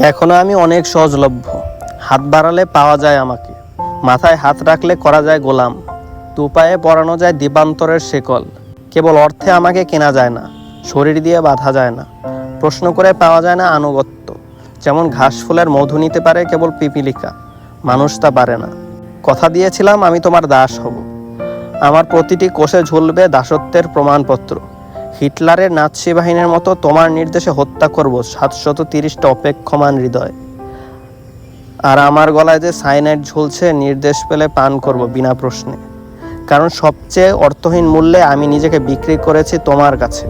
এখনও আমি অনেক সহজলভ্য। হাত বাড়ালে পাওয়া যায় আমাকে। মাথায় হাত রাখলে করা যায় গোলাম। দুপায়ে পরানো যায় দিবান্তরের শেকল। কেবল অর্থে আমাকে কেনা যায় না। শরীর দিয়ে বাঁধা যায় না। প্রশ্ন করে পাওয়া যায় না আনুগত্য। যেমন ঘাস ফুলের মধু নিতে পারে কেবল পিপিলিকা। মানুষ তা পারে না। কথা দিয়েছিলাম আমি তোমার দাস হব। আমার প্রতিটি কোষে ঝুলবে দাসত্বের প্রমাণপত্র। হিটলারের নাৎসি বাহিনীর মতো তোমার নির্দেশে হত্যা করব সাতশত তিরিশটা অপেক্ষমান হৃদয়। আর আমার গলায় যে সাইনাইড ঝুলছে, নির্দেশ পেলে পান করব বিনা প্রশ্নে। কারণ সবচেয়ে অর্থহীন মূল্যে আমি নিজেকে বিক্রি করেছি তোমার কাছে।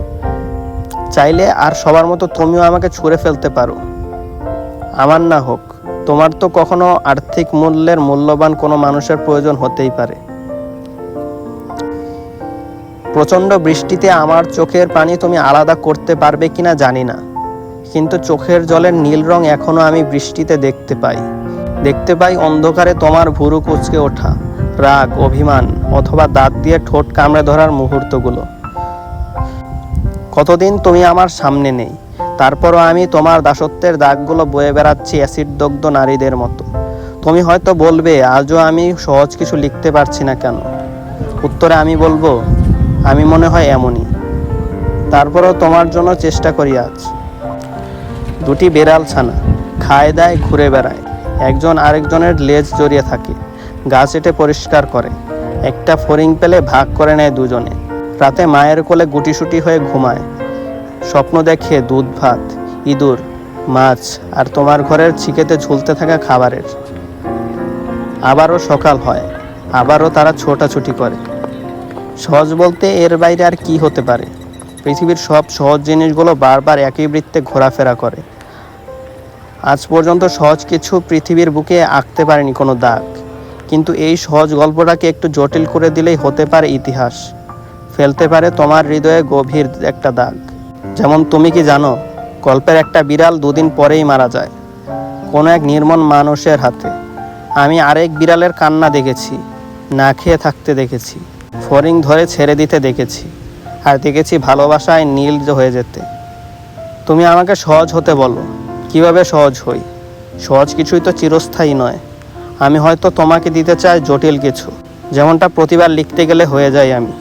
চাইলে আর সবার মতো তুমিও আমাকে ছুঁড়ে ফেলতে পারো। আমার না হোক, তোমার তো কখনো আর্থিক মূল্যের মূল্যবান কোনো মানুষের প্রয়োজন হতেই পারে। প্রচণ্ড বৃষ্টিতে আমার চোখের পানি তুমি আলাদা করতে পারবে কিনা জানি না। কিন্তু চোখের জলের নীল রং এখনও আমি বৃষ্টিতে দেখতে পাই। দেখতে পাই অন্ধকারে তোমার ভুরু কুচকে ওঠা, রাগ, অভিমান, অথবা দাঁত দিয়ে ঠোঁট কামড়ে ধরার মুহূর্তগুলো। কতদিন তুমি আমার সামনে নেই, তারপরও আমি তোমার দাসত্বের দাগগুলো বয়ে বেড়াচ্ছি অ্যাসিড দগ্ধ নারীদের মতো। তুমি হয়তো বলবে, আজও আমি সহজ কিছু লিখতে পারছি না কেন? উত্তরে আমি বলব আমি মনে হয় এমনই। তারপরও তোমার জন্য চেষ্টা করি আজ। দুটি বেড়াল ছানা খায় দায় ঘুরে বেড়ায়। একজন আরেকজনের লেজ জড়িয়ে থাকে, গাছ এটে পরিষ্কার করে। একটা ফরিং পেলে ভাগ করে নেয় দুজনে। রাতে মায়ের কোলে গুটিসুটি হয়ে ঘুমায়। স্বপ্ন দেখে দুধ, ভাত, ইঁদুর, মাছ আর তোমার ঘরের ছিকেতে ঝুলতে থাকা খাবারের। আবারও সকাল হয়, আবারও তারা ছোটাছুটি করে। সহজ বলতে এর বাইরে আর কি হতে পারে? পৃথিবীর সব সহজ জিনিসগুলো বারবার একই বৃত্তে ঘোরাফেরা করে। আজ পর্যন্ত সহজ কিছু পৃথিবীর বুকে আঁকতে পারেনি কোনো দাগ। কিন্তু এই সহজ গল্পটাকে একটু জটিল করে দিলেই হতে পারে ইতিহাস। ফেলতে পারে তোমার হৃদয়ে গভীর একটা দাগ। যেমন তুমি কি জানো, গল্পের একটা বিড়াল দুদিন পরেই মারা যায়, কোনো এক নির্মম মানুষের হাতে। আমি আরেক বিড়ালের কান্না দেখেছি, না খেয়ে থাকতে দেখেছি। ফরিং ধরে ছেড়ে দিতে দেখেছি, আর দেখেছি ভালোবাসায় নীল হয়ে যেতে। তুমি আমাকে সহজ হতে বলো, কীভাবে সহজ হই? সহজ কিছুই তো চিরস্থায়ী নয়। আমি হয়তো তোমাকে দিতে চাই জটিল কিছু, যেমনটা প্রতিবার লিখতে গেলে হয়ে যাই আমি।